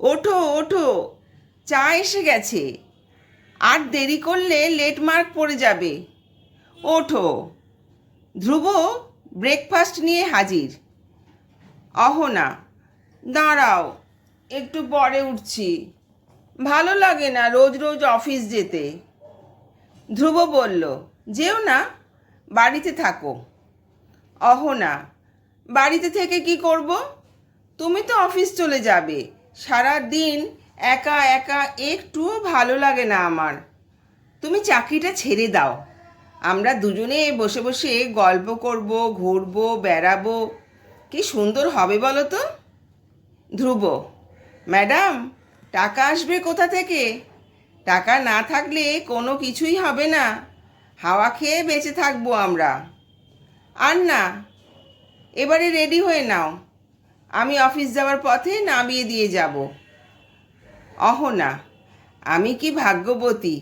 ওঠো ওঠো। চা এসে গেছে। আর দেরি করলে লেট মার্ক পড়ে যাবে। ওঠো। ধ্রুব ব্রেকফাস্ট নিয়ে হাজির। অহনা, দাঁড়াও, একটু পরে উঠছি। ভালো লাগে না রোজ রোজ অফিস যেতে। ধ্রুব বলল, যেও না, বাড়িতে থাকো। অহনা, বাড়িতে থেকে কি করব? তুমি তো অফিস চলে যাবে। সারা দিন একা একা একটুও ভালো লাগে না আমার। তুমি চাকরিটা ছেড়ে দাও। আমরা দুজনে বসে বসে গল্প করব, ঘুরবো, বেড়াবো। কি সুন্দর হবে বলো তো? ধ্রুব, ম্যাডাম, টাকা আসবে কোথা থেকে? টাকা না থাকলে কোনো কিছুই হবে না। হাওয়া খেয়ে বেঁচে থাকব আমরা। আর না এবারে রেডি হয়ে নাও। আমি অফিস যাওয়ার পথে নামিয়ে দিয়ে যাব। অহনা, আমি কি ভাগ্যবতী?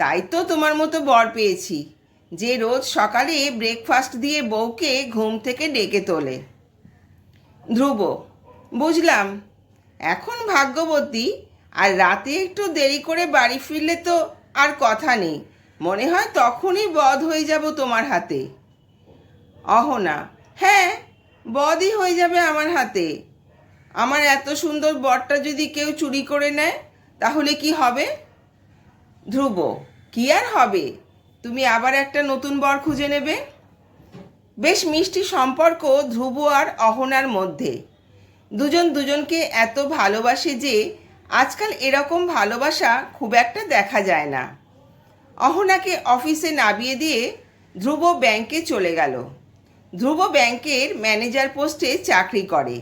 তাই তো তোমার মতো বর পেয়েছি, যে রোজ সকালে ব্রেকফাস্ট দিয়ে বউকে ঘুম থেকে ডেকে তোলে। ধ্রুব, বুঝলাম, এখন ভাগ্যবতী, আর রাতে একটু দেরি করে বাড়ি ফিরলে তো আর কথা নেই, মনে হয় তখনই বধ হয়ে যাব তোমার হাতে। অহনা হ্যাঁ বধই হয়ে যাবে আমার হাতে। আমার এত সুন্দর বরটা যদি কেউ চুরি করে নেয়, তাহলে কি হবে? ধ্রুব, কি আর হবে? তুমি আবার একটা নতুন বর খুঁজে নেবে? বেশ মিষ্টি সম্পর্ক ধ্রুব আর অহনার মধ্যে। দুজন দুজনকে এত ভালোবাসে যে আজকাল এরকম ভালোবাসা খুব একটা দেখা যায় না। অহনাকে অফিসে নামিয়ে দিয়ে ধ্রুব ব্যাংকে চলে গেল। ধ্রুব ব্যাংকের ম্যানেজার পোস্টে চাকরি করে।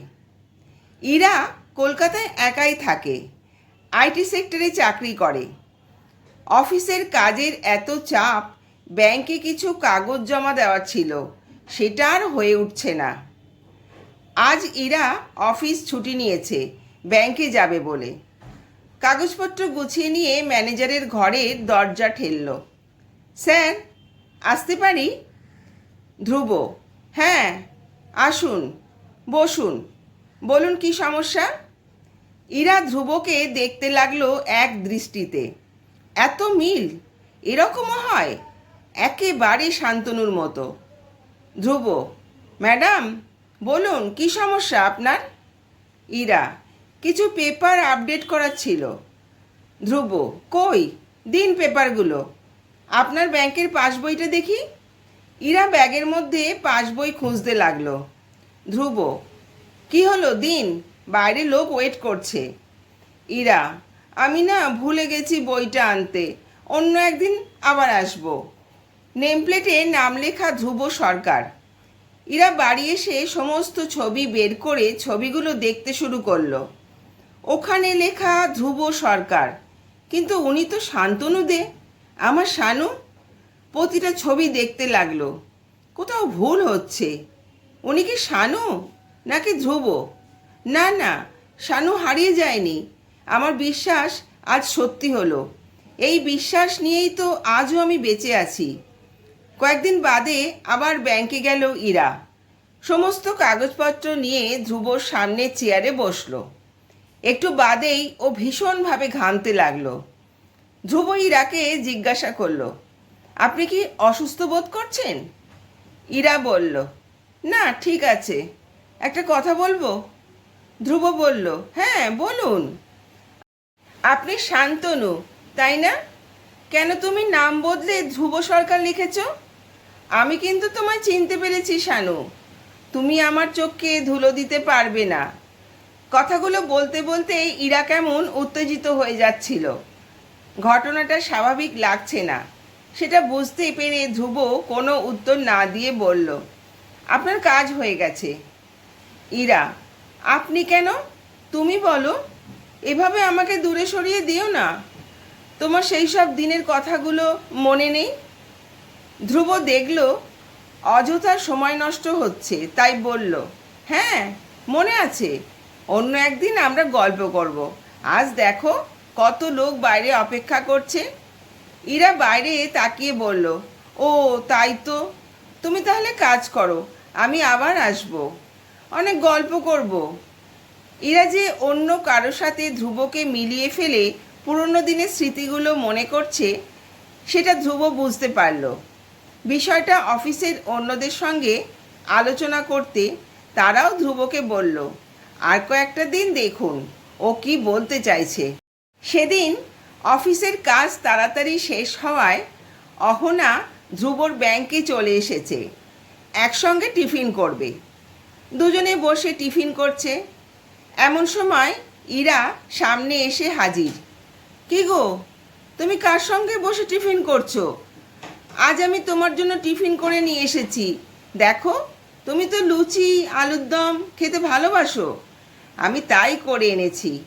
ইরা কলকাতায় একাই থাকে আইটি সেক্টরে চাকরি করে। অফিসের কাজের এত চাপ, ব্যাংকে কিছু কাগজ জমা দেওয়ার ছিল, সেটা আর হয়ে উঠছে না। আজ ইরা অফিস ছুটি নিয়েছে, ব্যাংকে যাবে বলে। কাগজপত্র গুছিয়ে নিয়ে ম্যানেজারের ঘরের দরজা ঠেলল। স্যার, আসতে পারি? ধ্রুব হ্যাঁ আসুন, বসুন। বলুন কি সমস্যা? ইরা ধ্রুবকে দেখতে লাগল এক দৃষ্টিতে। এত মিল, এরকমও হয়? একেবারে শান্তনুর মতো। ধ্রুব, ম্যাডাম, বলুন কি সমস্যা আপনার? ইরা, কিছু পেপার আপডেট করার ছিল। ধ্রুব, কই? দিন পেপারগুলো। আপনার ব্যাংকের পাসবইটা দেখি? ইরা ব্যাগের মধ্যে পাঁচ পাসবই খুঁজতে লাগল। ধ্রুব, কি হলো দিন? বাইরে লোক ওয়েট করছে। ইরা, আমি না ভুলে গেছি বইটা আনতে। অন্য একদিন আবার আসব। নেমপ্লেটে নাম লেখা ধ্রুব সরকার। ইরা বাড়ি এসে সমস্ত ছবি বের করে ছবিগুলো দেখতে শুরু করল। ওখানে লেখা ধ্রুব সরকার, কিন্তু উনি তো শান্তনু দে আমার শানু প্রতিটা ছবি দেখতে লাগল। কোথাও ভুল হচ্ছে। উনি কি শানু? নাকি ধ্রুব? না না, শানু হারিয়ে যায়নি। আমার বিশ্বাস আজ সত্যি হলো। এই বিশ্বাস নিয়েই তো আজও আমি বেঁচে আছি। কয়েকদিন বাদে আবার ব্যাংকে গেল ইরা। সমস্ত কাগজপত্র নিয়ে ধ্রুবর সামনে চেয়ারে বসল। একটু বাদেই ও ভীষণভাবে ঘামতে লাগল। ধ্রুব ইরাকে জিজ্ঞাসা করল আপনি কি অসুস্থ বোধ করছেন? ইরা বলল, না, ঠিক আছে। একটা কথা বলব? ধ্রুব বলল হ্যাঁ বলুন। আপনি শান্তনু, তাই না? কেন তুমি নাম বদলে ধ্রুব সরকার লিখেছ? আমি কিন্তু তোমায় চিনতে পেরেছি, শানু। তুমি আমার চোখকে ধুলো দিতে পারবে না। কথাগুলো বলতে বলতে ইরা কেমন উত্তেজিত হয়ে যাচ্ছিল। ঘটনাটা স্বাভাবিক লাগছে না। সেটা বুঝতে পেরে ধ্রুব কোনো উত্তর না দিয়ে বলল, আপনার কাজ হয়ে গেছে। ইরা, আপনি কেন? তুমি বলো। এভাবে আমাকে দূরে সরিয়ে দিও না। তোমার সেই সব দিনের কথাগুলো মনে নেই? ধ্রুব দেখল অযথা সময় নষ্ট হচ্ছে, তাই বলল হ্যাঁ মনে আছে। অন্য একদিন আমরা গল্প করব। আজ দেখো কত লোক বাইরে অপেক্ষা করছে। ইরা বাইরে তাকিয়ে বলল, ও, তাই তো। তুমি তাহলে কাজ করো, আমি আবার আসব। অনেক গল্প করব। এরা যে অন্য কারোর সাথে ধ্রুবকে মিলিয়ে ফেলে পুরনো দিনের স্মৃতিগুলো মনে করছে, সেটা ধ্রুব বুঝতে পারল। বিষয়টা অফিসের অন্যদের সঙ্গে আলোচনা করতে তারাও ধ্রুবকে বলল, আর কয়েকটা দিন দেখুন, ও কি বলতে চাইছে? সেদিন অফিসের কাজ তাড়াতাড়ি শেষ হওয়ায় অহনা ধ্রুবর ব্যাংকে চলে এসেছে। একসঙ্গে টিফিন করবে। দুজনে বসে টিফিন করছে। এমন সময় ইরা সামনে এসে হাজির। কি গো, তুমি কার সঙ্গে বসে টিফিন করছ? আজ আমি তোমার জন্য টিফিন করে নিয়ে এসেছি। দেখো, তুমি তো লুচি, আলুর দম খেতে ভালোবাসো। আমি তাই করে এনেছি।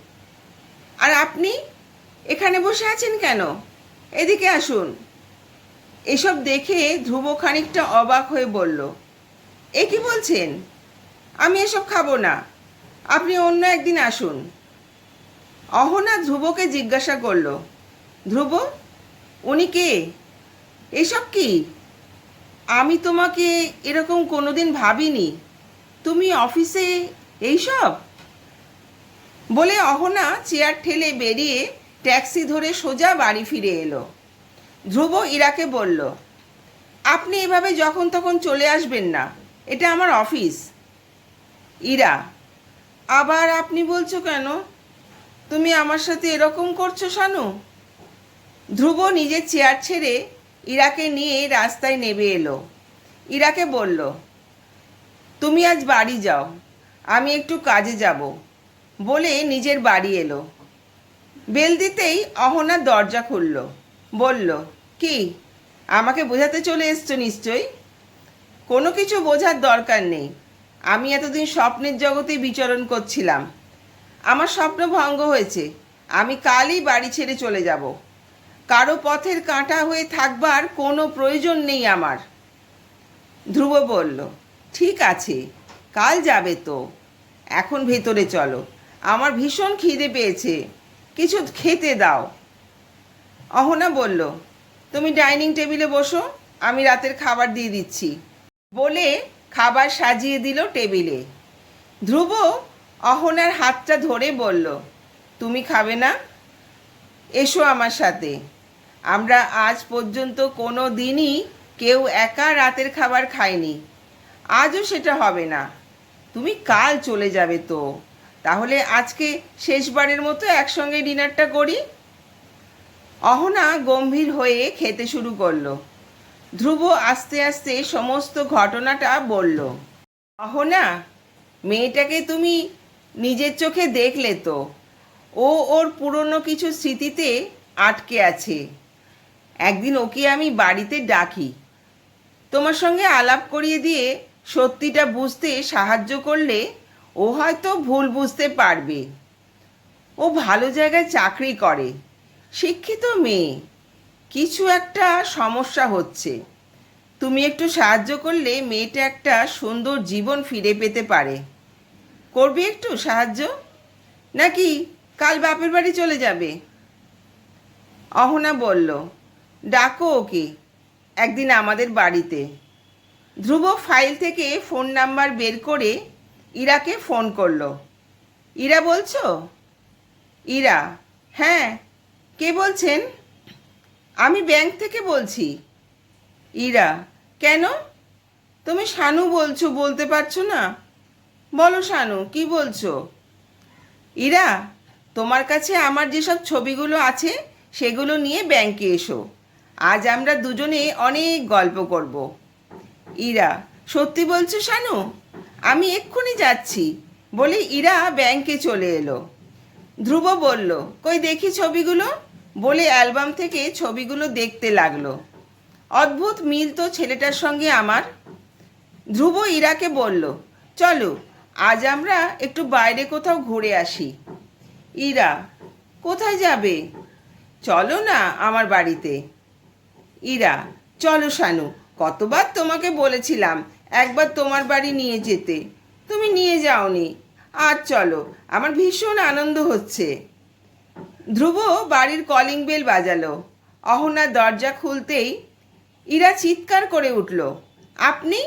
আর আপনি এখানে বসে আছেন কেন? এদিকে আসুন। এসব দেখে ধ্রুব খানিকটা অবাক হয়ে বলল, এ কি বলছেন? আমি এসব খাব না। আপনি অন্য একদিন আসুন। অহনা ধ্রুবকে জিজ্ঞাসা করল, ধ্রুব, উনি কে? এসব কি? আমি তোমাকে এরকম কোনোদিন ভাবিনি। তুমি অফিসে এইসব বলে অহনা চেয়ার ঠেলে বেরিয়ে ট্যাক্সি ধরে সোজা বাড়ি ফিরে এলো। ধ্রুব ইরাকে বলল, আপনি এভাবে যখন তখন চলে আসবেন না, এটা আমার অফিস। ইরা, আবার আপনি বলছো কেন? তুমি আমার সাথে এরকম করছ শানু? ধ্রুব নিজের চেয়ার ছেড়ে ইরাকে নিয়ে রাস্তায় নেমে এলো। ইরাকে বলল, তুমি আজ বাড়ি যাও, আমি একটু কাজে যাব। বলে নিজের বাড়ি এলো। বেল দিতেই অহনা দরজা খুলল। বলল, কি? আমাকে বোঝাতে চলে এসছো নিশ্চয়ই? কোনো কিছু বোঝার দরকার নেই। আমি এতদিন স্বপ্নের জগতে বিচরণ করছিলাম। আমার স্বপ্ন ভঙ্গ হয়েছে। আমি কালই বাড়ি ছেড়ে চলে যাব। কারও পথের কাঁটা হয়ে থাকবার কোনো প্রয়োজন নেই আমার। ধ্রুব বলল, ঠিক আছে, কাল যাবে তো। এখন ভেতরে চলো। আমার ভীষণ খিদে পেয়েছে। কিছু খেতে দাও। অহনা বলল, তুমি ডাইনিং টেবিলে বসো, আমি রাতের খাবার দিয়ে দিচ্ছি। বলে খাবার সাজিয়ে দিল টেবিলে। ধ্রুব অহনার হাতটা ধরে বলল, তুমি খাবে না? এসো আমার সাথে। আমরা আজ পর্যন্ত কোনো দিনই কেউ একা রাতের খাবার খায়নি আজও সেটা হবে না। তুমি কাল চলে যাবে তো। তাহলে আজকে শেষবারের মতো একসঙ্গে ডিনারটা করি? অহনা গম্ভীর হয়ে খেতে শুরু করল। ধ্রুব আস্তে আস্তে সমস্ত ঘটনাটা বলল, অহনা, মেয়েটাকে তুমি নিজের চোখে দেখলে তো? ও ওর পুরনো কিছু স্মৃতিতে আটকে আছে। একদিন ওকে আমি বাড়িতে ডাকি। তোমার সঙ্গে আলাপ করিয়ে দিয়ে সত্যিটা বুঝতে সাহায্য করলে ও হয়তো ভুল বুঝতে পারবে। ও ভালো জায়গায় চাকরি করে, শিক্ষিত মেয়ে। কিছু একটা সমস্যা হচ্ছে। তুমি একটু সাহায্য করলে মেয়েটা একটা সুন্দর জীবন ফিরে পেতে পারে। করবি একটু সাহায্য? নাকি কাল বাপের বাড়ি চলে যাবে? অহনা বলল, ডাকো ওকে, একদিন আমাদের বাড়িতে। ধ্রুব ফাইল থেকে ফোন নাম্বার বের করে ইরাকে ফোন করল। ইরা বলছো? ইরা হ্যাঁ। কে বলছেন? আমি ব্যাংক থেকে বলছি। ইরা, কেন? তুমি শানু বলছো, বলতে পারছ না। বলো শানু, কি বলছো? ইরা, তোমার কাছে আমার যেসব ছবিগুলো আছে, সেগুলো নিয়ে ব্যাংকে এসো। আজ আমরা দুজনে অনেক গল্প করব। ইরা, সত্যি বলছো শানু? আমি এক্ষুনি যাচ্ছি। বলে, ইরা ব্যাংকে চলে এলো। ধ্রুব বলল, কই দেখি ছবিগুলো? বলে অ্যালবাম থেকে ছবিগুলো দেখতে লাগল। অদ্ভুত মিল তো ছেলেটার সঙ্গে আমার। ধ্রুব ইরাকে বলল, চলো, আজ আমরা একটু বাইরে কোথাও ঘুরে আসি। ইরা, কোথায় যাবে? চলো না আমার বাড়িতে। ইরা, চলো শানু কতবার তোমাকে বলেছিলাম একবার তোমার বাড়ি নিয়ে যেতে। তুমি নিয়ে যাওনি। আর চলো, আমার ভীষণ আনন্দ হচ্ছে। ধ্রুব বাড়ির কলিং বেল বাজালো। অহনা দরজা খুলতেই ইরা চিৎকার করে উঠল, আপনি?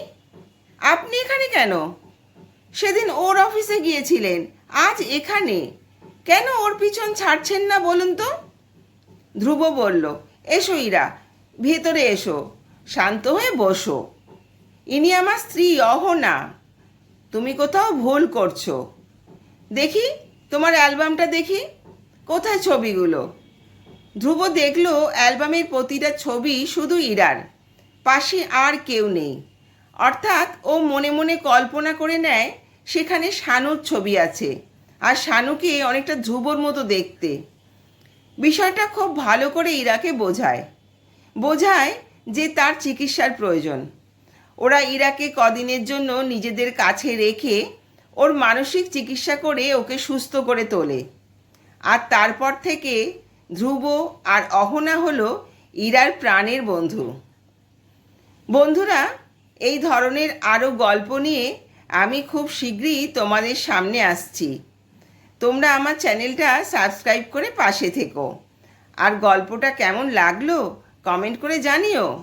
আপনি এখানে কেন? সেদিন ওর অফিসে গিয়েছিলেন, আজ এখানে। কেন ওর পিছন ছাড়ছেন না বলুন তো? ধ্রুব বলল, এসো ইরা, ভেতরে এসো, শান্ত হয়ে বসো। ইনি আমার স্ত্রী, অহনা। তুমি কোথাও ভুল করছ। দেখি, তোমার অ্যালবামটা দেখি। কোথায় ছবিগুলো? ধ্রুব দেখল, অ্যালবামের প্রতিটা ছবি শুধু ইরার। পাশে আর কেউ নেই। অর্থাৎ ও মনে মনে কল্পনা করে নেয়, সেখানে শানুর ছবি আছে। আর শানুকে অনেকটা ধ্রুবর মতো দেখতে। বিষয়টা খুব ভালো করে ইরাকে বোঝায়। বোঝায় যে তার চিকিৎসার প্রয়োজন। ওরা ইরাকে কদিনের জন্য নিজেদের কাছে রেখে ওর মানসিক চিকিৎসা করে ওকে সুস্থ করে তোলে। আর তারপর থেকে ধ্রুব আর অহনা হলো ইরার প্রাণের বন্ধু। বন্ধুরা, এই ধরনের আরও গল্প নিয়ে আমি খুব শীঘ্রই তোমাদের সামনে আসছি। তোমরা আমার চ্যানেলটা সাবস্ক্রাইব করে পাশে থেকো। আর গল্পটা কেমন লাগল, কমেন্ট করে জানিও।